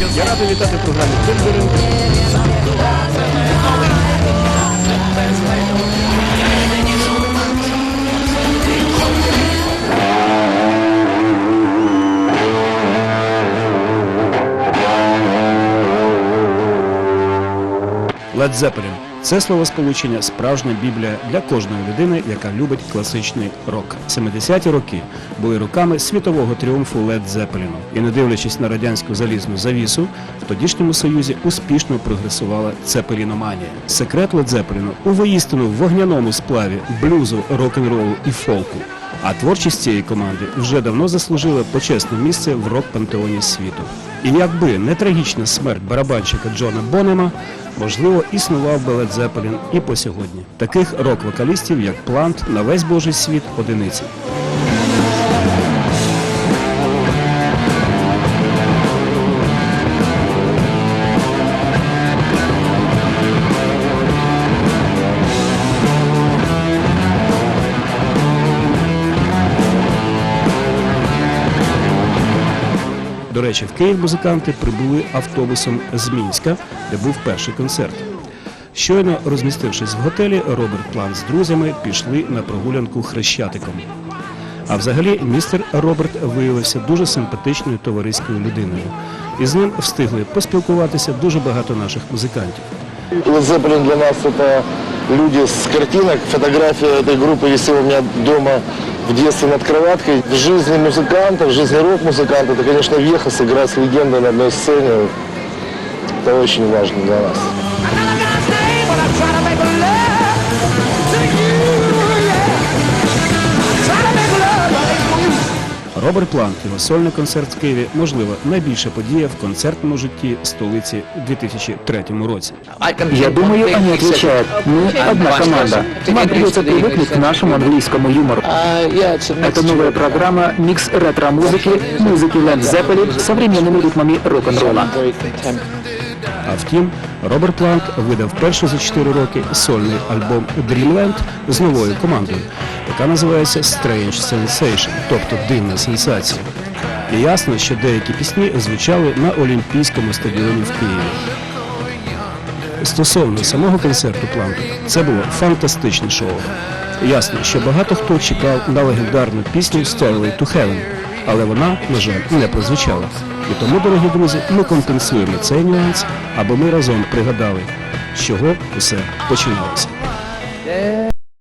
Я радий вітати в програмі Тимберинг. Led Zeppelin – це словосполучення справжня біблія для кожної людини, яка любить класичний рок. 70-ті роки були роками світового тріумфу Лед Зепеліну. І не дивлячись на радянську залізну завісу, в тодішньому союзі успішно прогресувала цепеліноманія. Секрет Лед Зепеліну у воїстину вогняному сплаві блюзу, рок-н-ролу і фолку. А творчість цієї команди вже давно заслужила почесне місце в рок-пантеоні світу. І якби не трагічна смерть барабанщика Джона Бонема, можливо, існував би Led Zeppelin і по сьогодні. Таких рок-вокалістів, як Плант, на весь Божий світ одиниці. До речі, в Київ музиканти прибули автобусом з Мінська, де був перший концерт. Щойно розмістившись в готелі, Роберт План з друзями пішли на прогулянку хрещатиком. А взагалі містер Роберт виявився дуже симпатичною товариською людиною. І з ним встигли поспілкуватися дуже багато наших музикантів. Led Zeppelin для нас это люди с картинок. Фотография этой группы висела у меня дома в детстве над кроваткой. В жизни музыканта, в жизни рок-музыканта, это, конечно, Веха сыграть с легендой на одной сцене. Это очень важно для нас. Роберт Плант, його сольний концерт в Києві, можливо, найбільша подія в концертному житті столиці у 2003 році. Я думаю, они отвечают. Мы одна команда. Вам придется привыкнуть к нашему английскому юмору. Это новая программа «Микс ретро-музыки», музыки Led Zeppelin с современными ритмами рок-н-ролла. А втім, Роберт Плант видав перший за 4 роки сольний альбом Dreamland з новою командою, яка називається Strange Sensation, тобто дивна сенсація. І ясно, що деякі пісні звучали на Олімпійському стадіоні в Києві. Стосовно самого концерту Планту, це було фантастичне шоу. Ясно, що багато хто чекав на легендарну пісню Stairway to Heaven, але вона, на жаль, не прозвучала. І тому, дорогі друзі, ми компенсуємо цей нюанс, аби ми разом пригадали, з чого усе починалося. There